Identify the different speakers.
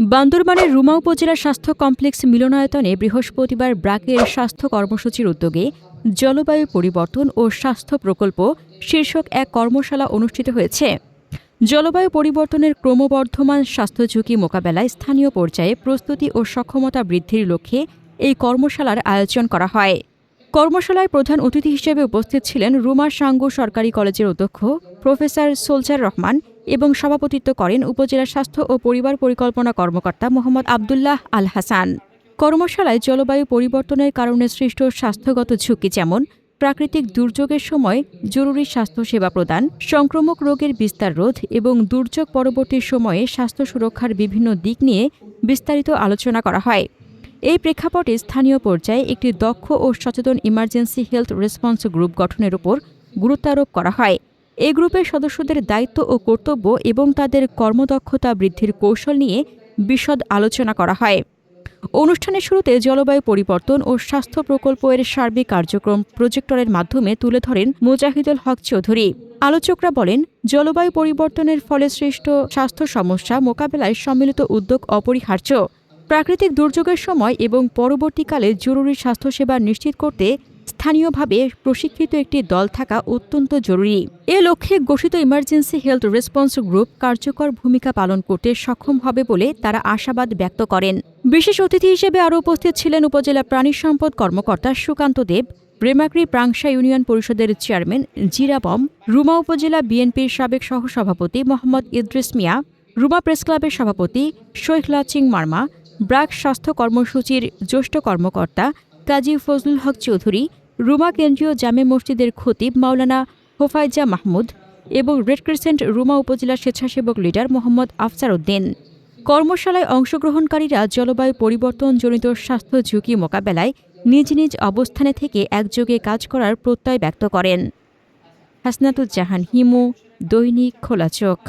Speaker 1: বান্দরবানের রুমা উপজেলার স্বাস্থ্য কমপ্লেক্স মিলনায়তনে বৃহস্পতিবার ব্রাকের স্বাস্থ্য কর্মসূচির উদ্যোগে জলবায়ু পরিবর্তন ও স্বাস্থ্য প্রকল্প শীর্ষক এক কর্মশালা অনুষ্ঠিত হয়েছে। জলবায়ু পরিবর্তনের ক্রমবর্ধমান স্বাস্থ্য ঝুঁকি মোকাবেলায় স্থানীয় পর্যায়ে প্রস্তুতি ও সক্ষমতা বৃদ্ধির লক্ষ্যে এই কর্মশালার আয়োজন করা হয়। কর্মশালায় প্রধান অতিথি হিসেবে উপস্থিত ছিলেন রুমা সাঙ্গু সরকারি কলেজের অধ্যক্ষ প্রফেসর সোলজার রহমান এবং সভাপতিত্ব করেন উপজেলা স্বাস্থ্য ও পরিবার পরিকল্পনা কর্মকর্তা মোহাম্মদ আবদুল্লাহ আল হাসান। কর্মশালায় জলবায়ু পরিবর্তনের কারণে সৃষ্ট স্বাস্থ্যগত ঝুঁকি যেমন প্রাকৃতিক দুর্যোগের সময় জরুরি স্বাস্থ্যসেবা প্রদান, সংক্রমক রোগের বিস্তার রোধ এবং দুর্যোগ পরবর্তী সময়ে স্বাস্থ্য সুরক্ষার বিভিন্ন দিক নিয়ে বিস্তারিত আলোচনা করা হয়। এই প্রেক্ষাপটে স্থানীয় পর্যায়ে একটি দক্ষ ও সচেতন ইমার্জেন্সি হেলথ রেসপন্স গ্রুপ গঠনের উপর গুরুত্বারোপ করা হয়। এই গ্রুপের সদস্যদের দায়িত্ব ও কর্তব্য এবং তাদের কর্মদক্ষতা বৃদ্ধির কৌশল নিয়ে বিশদ আলোচনা করা হয়। অনুষ্ঠানের শুরুতে জলবায়ু পরিবর্তন ও স্বাস্থ্য প্রকল্প এর সার্বিক কার্যক্রম প্রজেক্টরের মাধ্যমে তুলে ধরেন মুজাহিদুল হক চৌধুরী। আলোচকরা বলেন, জলবায়ু পরিবর্তনের ফলে সৃষ্ট স্বাস্থ্য সমস্যা মোকাবেলায় সম্মিলিত উদ্যোগ অপরিহার্য। প্রাকৃতিক দুর্যোগের সময় এবং পরবর্তীকালে জরুরি স্বাস্থ্যসেবা নিশ্চিত করতে স্থানীয়ভাবে প্রশিক্ষিত একটি দল থাকা অত্যন্ত জরুরি। এ লক্ষ্যে গঠিত ইমার্জেন্সি হেলথ রেসপন্স গ্রুপ কার্যকর ভূমিকা পালন করতে সক্ষম হবে বলে তারা আশাবাদ ব্যক্ত করেন। বিশেষ অতিথি হিসেবে আরও উপস্থিত ছিলেন উপজেলা প্রাণী সম্পদ কর্মকর্তা সুকান্ত দেব ব্রেমাক্রি প্রাংশা ইউনিয়ন পরিষদের চেয়ারম্যান জিরাবম, রুমা উপজেলা বিএনপির সাবেক সহসভাপতি মোহাম্মদ ইদ্রিস মিয়া, রুমা প্রেস ক্লাবের সভাপতি শৈখলা চিং মার্মা ব্রাক স্বাস্থ্য কর্মসূচির জ্যেষ্ঠ কর্মকর্তা কাজী ফজলুল হক চৌধুরী, রুমা কেন্দ্রীয় জামে মসজিদের খতিব মাওলানা হোফাইজা মাহমুদ এবং রেড ক্রিসেন্ট রুমা উপজেলা স্বেচ্ছাসেবক লিডার মোহাম্মদ আফসার উদ্দিন কর্মশালায় অংশগ্রহণকারীরা জলবায়ু পরিবর্তনজনিত স্বাস্থ্য ঝুঁকি মোকাবেলায় নিজ নিজ অবস্থানে থেকে একযোগে কাজ করার প্রত্যয় ব্যক্ত করেন। হাসনাতুজ্জাহান হিমু, দৈনিক খোলা চোখ।